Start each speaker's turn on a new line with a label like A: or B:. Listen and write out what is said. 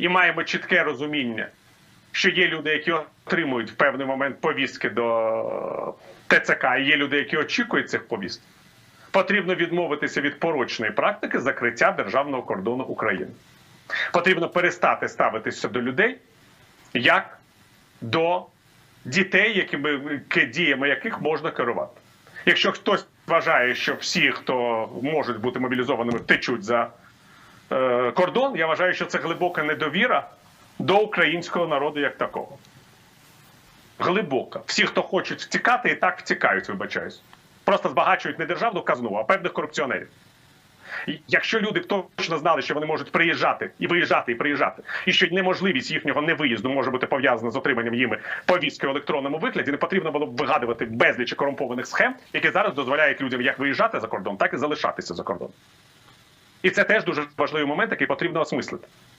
A: і маємо чітке розуміння, що є люди, які отримують в певний момент повістки до ТЦК, і є люди, які очікують цих повісток, потрібно відмовитися від порочної практики закриття державного кордону України. Потрібно перестати ставитися до людей як до дітей, якими діями яких можна керувати. Якщо хтось вважає, що всі, хто можуть бути мобілізованими, втечуть за е, кордон, я вважаю, що це глибока недовіра до українського народу як такого. Глибока. Всі, хто хочуть втікати, і так втікають, вибачаюсь. Просто збагачують не державну казну, а певних корупціонерів. Якщо люди точно знали, що вони можуть приїжджати і виїжджати, і приїжджати, і що неможливість їхнього невиїзду може бути пов'язана з отриманням їми повістки в електронному вигляді, не потрібно було б вигадувати безліч корумпованих схем, які зараз дозволяють людям як виїжджати за кордон, так і залишатися за кордон. І це теж дуже важливий момент, який потрібно осмислити.